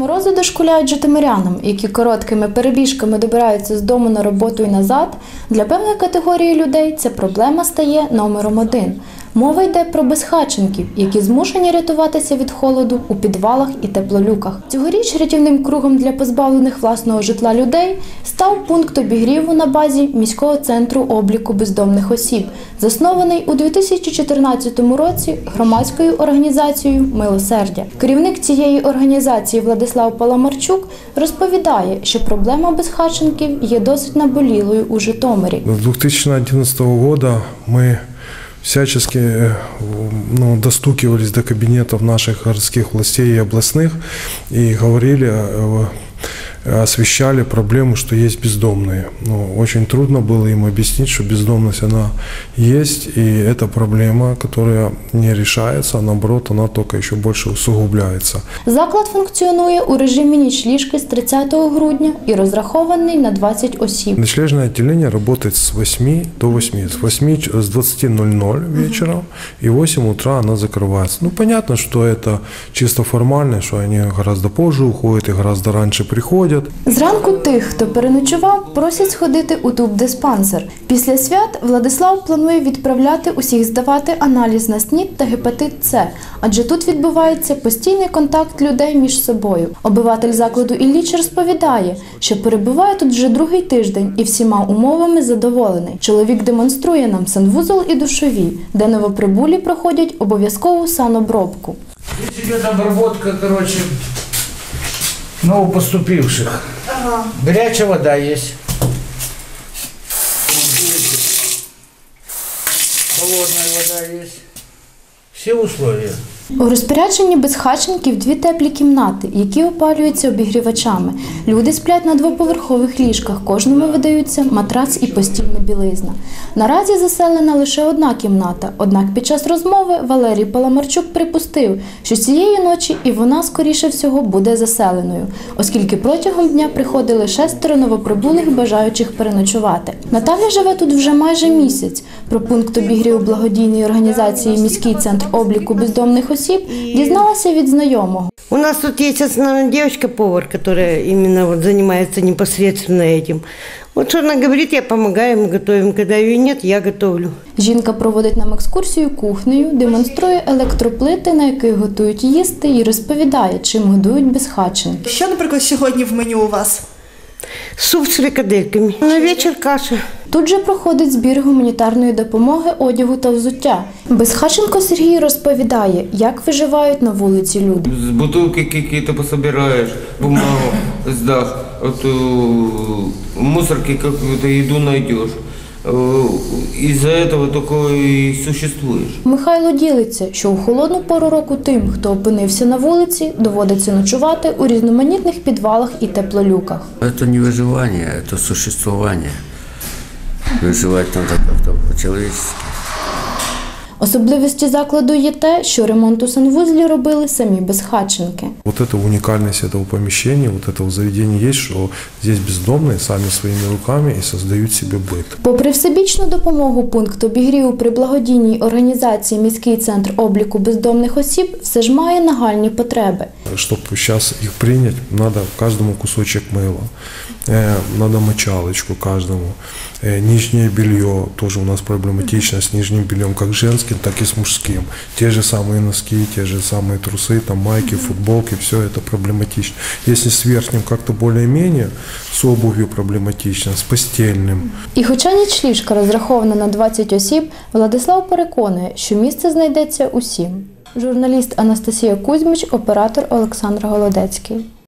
морози дошкуляють житомирянам, які короткими перебіжками добираються з дому на роботу і назад. Для певної категорії людей ця проблема стає номером один. Мова йде про безхатченків, які змушені рятуватися від холоду у підвалах і теплолюках. Цьогоріч рятівним кругом для позбавлених власного житла людей став пункт обігріву на базі міського центру обліку бездомних осіб, заснований у 2014 році громадською організацією Милосердя. Керівник цієї організації Владислав Паламарчук розповідає, що проблема безхатченків є досить наболілою у Житомирі. С 2011 года мы всячески э, ну, достукивались до кабинетов наших городских властей и областных и говорили, э, освещали проблему, что есть бездомные. Ну, очень трудно было им объяснить, что бездомность она есть, и это проблема, которая не решается, а наоборот, она только еще больше усугубляется. Заклад функціонує у режимі нічліжки з 30 грудня і розрахований на 20 осіб. Ночлежное отделение работает с 8 до 8, с 8 ч- с 20.00 вечером и 8 утра она закрывается. Ну, понятно, что это чисто формально, что они гораздо позже уходят и гораздо раньше Приходят. Зранку тих, хто переночував, просять сходити у тубдиспансер. Після свят Владислав планує відправляти усіх здавати аналіз на СНІД та гепатит С, адже тут відбувається постійний контакт людей між собою. Обиватель закладу Ілліч розповідає, що перебуває тут вже другий тиждень і всіма умовами задоволений. Чоловік демонструє нам санвузол і душові, де новоприбулі проходять обов'язкову санобробку. Здесь идет обработка, короче, новопоступивших. Горячая вода есть. Холодная вода есть. Все условия. У розпорядженні безхатченків дві теплі кімнати, які опалюються обігрівачами. Люди сплять на двоповерхових ліжках, кожному видаються матрац і постільна білизна. Наразі заселена лише одна кімната. Однак під час розмови Валерій Паламарчук припустив, що цієї ночі і вона, скоріше всього, буде заселеною, оскільки протягом дня приходили шестеро новоприбулих бажаючих переночувати. Наталя живе тут вже майже місяць. Про пункт обігріву благодійної організації Міський центр обліку бездомних осіб дізналася від знайомого. У нас тут есть основная девочка-повар, которая именно вот занимается непосредственно этим. Вот что она говорит, я помогаю, мы готовим. Когда ее нет, я готовлю. Жінка проводить нам екскурсію кухнею, демонструє електроплити, на яких готують їсти, і розповідає, чим годують безхатченки. Що, наприклад, сьогодні в меню у вас? Суп з фрикадельками. На вечір каша. Тут же проходить збір гуманітарної допомоги, одягу та взуття. Безхаченко Сергій розповідає, як виживають на вулиці люди. З бутылки які ти пособираєш, бумагу здаш, вот, э, в мусорке какую-то еду найдешь. Э, Из-за этого только и существуешь. Михайло ділиться, що у холодну пору року тим, хто опинився на вулиці, доводиться ночувати у різноманітних підвалах і теплолюках. Это не выживание, это существование. Выживать надо как-то по-человечески. Особливістю закладу є те, що ремонт у санвузлі робили самі безхатченки. Вот эта уникальность этого помещения, вот этого заведения есть, что здесь бездомные сами своими руками и создают себе быт. Попри всебічну допомогу пункт обігріву при благодійній організації Міський центр обліку бездомних осіб все ж має нагальні потреби. Чтобы сейчас их принять, надо каждому кусочек мыла, э, надо мочалочку каждому, э, нижнее белье, тоже у нас проблематично с нижним бельем, как женским, так и с мужским. Те же самые носки, те же самые трусы, там майки, футболки, все это проблематично. Если с верхним как-то более-менее, с обувью проблематично, с постельным, І хоча нічліжка розрахована на 20 осіб, Владислав переконує, що місце знайдеться усім. Журналіст Анастасія Кузьмич, оператор Олександр Голодецький.